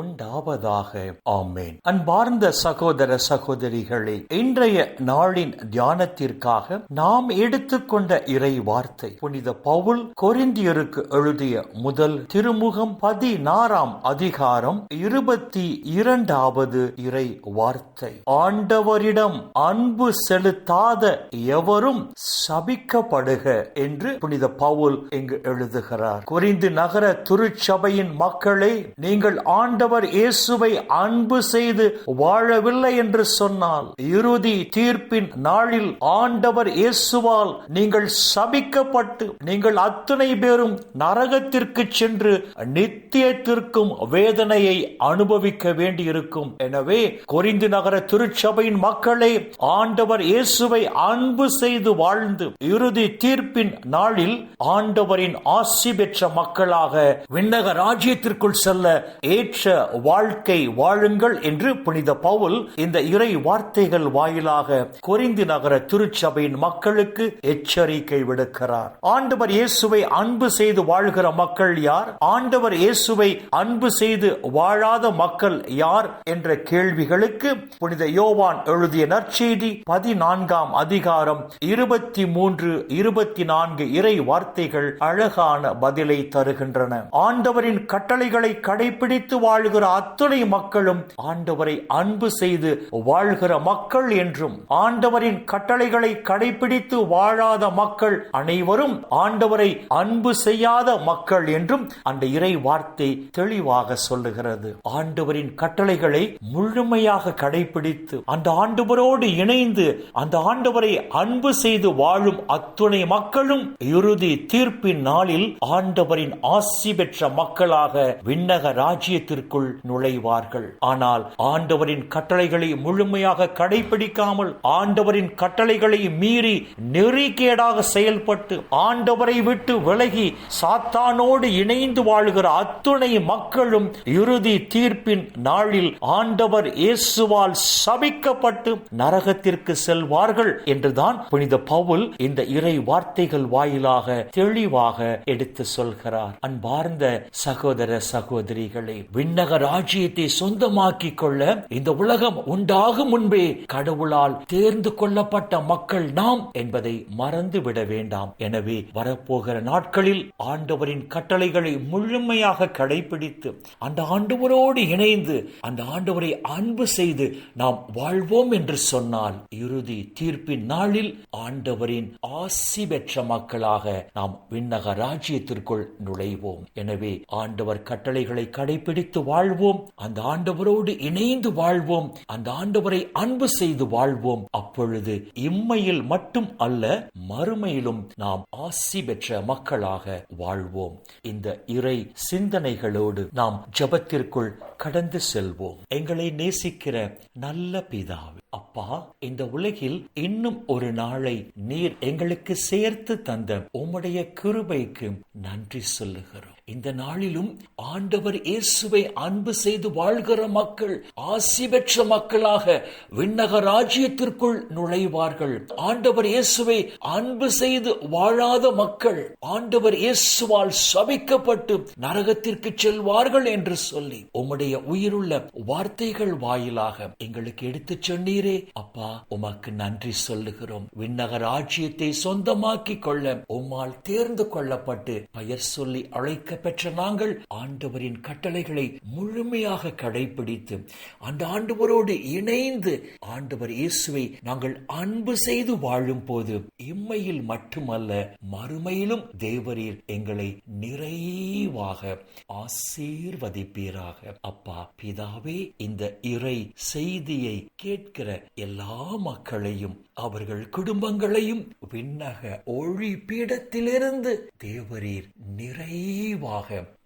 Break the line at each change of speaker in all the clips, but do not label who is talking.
உண்டாவதாக. ஆமேன். அன்பார்ந்த சகோதர சகோதரிகளே இன்றைய நாளின் தியானத்திற்காக நாம் எடுத்துக்கொண்ட இறை வார்த்தை புனித பவுல் கொரிந்தியருக்கு எழுதிய முதல் திருமுகம் பதினாறாம் அதிகாரம் இருபத்தி இரண்டாவது இறை வார்த்தை ஆண்டவரிடம் அன்பு செலுத்தாத எவரும் சபிக்கப்படுக என்று புனித பவுல் இங்கு எழுதுகிறார். கொரிந்து நகர திருச்சபையின் மக்களே நீங்கள் ஆண்ட ஆண்டவர் இயேசுவை அன்பு செய்து வாழவில்லை என்று சொன்னால் இறுதி தீர்ப்பின் நாளில் ஆண்டவர் இயேசுவால் நீங்கள் சபிக்கப்பட்டு நீங்கள் அத்தனை பேரும் நரகத்திற்கு சென்று நித்தியத்திற்கும் வேதனையை அனுபவிக்க வேண்டியிருக்கும். எனவே கொரிந்து நகர திருச்சபையின் மக்களே ஆண்டவர் இயேசுவை அன்பு செய்து வாழ்ந்து இறுதி தீர்ப்பின் நாளில் ஆண்டவரின் ஆசி பெற்ற மக்களாக விண்ணக ராஜ்யத்திற்குள் செல்ல ஏற்ற வாழ்க்கை வாழுங்கள் என்று புனித பவுல் இந்த இறை வார்த்தைகள் வாயிலாக கொரிந்து நகர திருச்சபையின் மக்களுக்கு எச்சரிக்கை விடுக்கிறார். ஆண்டவர் இயேசுவை அன்பு செய்து வாழ்கிற மக்கள் யார்? ஆண்டவர் இயேசுவை அன்பு செய்து வாழாத மக்கள் யார்? என்ற கேள்விகளுக்கு புனித யோவான் எழுதிய நற்செய்தி பதினான்காம் அதிகாரம் இருபத்தி மூன்று இருபத்தி நான்கு இறை வார்த்தைகள் அழகான பதிலை தருகின்றன. ஆண்டவரின் கட்டளைகளை கடைபிடித்து வாழ் வாழ்கிற அத்தனை மக்களும் ஆண்டவரை அன்பு செய்து வாழ்கிற மக்கள் என்றும் ஆண்டவரின் கட்டளைகளை கடைபிடித்து வாழாத மக்கள் அனைவரும் ஆண்டவரை அன்பு செய்யாத மக்கள் என்றும் அந்த இறை வார்த்தை தெளிவாக சொல்லுகிறது. ஆண்டவரின் கட்டளைகளை முழுமையாக கடைபிடித்து அந்த ஆண்டவரோடு இணைந்து அந்த ஆண்டவரை அன்பு செய்து வாழும் அத்துணை மக்களும் இறுதி தீர்ப்பின் நாளில் ஆண்டவரின் ஆசி பெற்ற மக்களாக விண்ணக ராஜ்யத்திற்கு ராஜ்யத்திற்குள் நுழைவார்கள். ஆனால் ஆண்டவரின் கட்டளைகளை முழுமையாக கடைபிடிக்காமல் ஆண்டவரின் கட்டளைகளை மீறி நெறிகேடாக செயல்பட்டு ஆண்டவரை விட்டு விலகி சாத்தானோடு இணைந்து வாழ்கிற அத்துணை மக்களும் இறுதி தீர்ப்பின் நாளில் ஆண்டவர் இயேசுவால் சபிக்கப்பட்டு நரகத்திற்கு செல்வார்கள் என்றுதான் புனித பவுல் இந்த இறை வார்த்தைகள் வாயிலாக தெளிவாக எடுத்து சொல்கிறார். அன்பார்ந்த சகோதர சகோதரிகளை விண் விண்ணக ராஜ்யத்தை சொந்தமாக்கிக் கொள்ள இந்த உலகம் உண்டாகும் முன்பே கடவுளால் தேர்ந்து கொள்ளப்பட்ட மக்கள் நாம் என்பதை மறந்து விட வேண்டாம். எனவே வரப்போகிற நாட்களில் ஆண்டவரின் கட்டளைகளை முழுமையாக கடைபிடித்து அந்த ஆண்டவரோடு இணைந்து அந்த ஆண்டவரை அன்பு செய்து நாம் வாழ்வோம் என்று சொன்னால் இறுதி தீர்ப்பின் நாளில் ஆண்டவரின் ஆசி பெற்ற மக்களாக நாம் விண்ணக ராஜ்யத்திற்குள் நுழைவோம். எனவே ஆண்டவர் கட்டளைகளை கடைபிடித்து வாழ்வோம். அந்த ஆண்டவரோடு இணைந்து வாழ்வோம். அந்த ஆண்டவரை அன்பு செய்து வாழ்வோம். அப்பொழுது இம்மையில் மட்டும் அல்ல மறுமையிலும் நாம் ஆசி பெற்ற மக்களாக வாழ்வோம். இந்த இறை சிந்தனைகளோடு நாம் ஜபத்திற்குள் கடந்து செல்வோம். எங்களை நேசிக்கிற நல்ல பிதாவே அப்பா இந்த உலகில் இன்னும் ஒரு நாளை நீர் எங்களுக்கு சேர்த்து தந்த உம்முடைய கிருபைக்கு நன்றி சொல்லுகிறோம். இந்த நாளிலும் ஆண்டவர் இயேசுவை அன்பு செய்து வாழ்கிற மக்கள் ஆசி பெற்ற மக்களாக விண்ணக ராஜ்யத்திற்குள் நுழைவார்கள். ஆண்டவர் இயேசுவை அன்பு செய்து வாழாத மக்கள் ஆண்டவர் இயேசுவால் சபிக்கப்பட்டு நரகத்திற்கு செல்வார்கள் என்று சொல்லி உம்முடைய உயிருள்ள வார்த்தைகள் வாயிலாக எங்களுக்கு எடுத்துச் சொன்னீரே. அப்பா உமக்கு நன்றி சொல்லுகிறோம். விண்ணக ராஜ்யத்தை சொந்தமாக்கிக் கொள்ள உம்மால் தேர்ந்து கொள்ளப்பட்டு பெயர் சொல்லி அழைக்க பெற்ற நாங்கள் ஆண்டவரின் கட்டளைகளை முழுமையாக கடைபிடித்து அந்த ஆண்டவரோடு இணைந்து ஆண்டவர் இயேசுவை நாங்கள் அன்பு செய்து வாழும் போது இம்மையில் மட்டுமல்ல மறுமையிலும் தேவரீர் எங்களை நிறைவாக ஆசீர்வதிப்பீராக. அப்பா பிதாவே இந்த இறை செய்தியை கேட்கிற எல்லா மக்களையும் அவர்கள் குடும்பங்களையும் விண்ணக ஒளி பீடத்திலிருந்து தேவரீர் நிறைவாக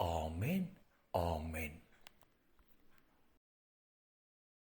ஆமேன் ஆமேன்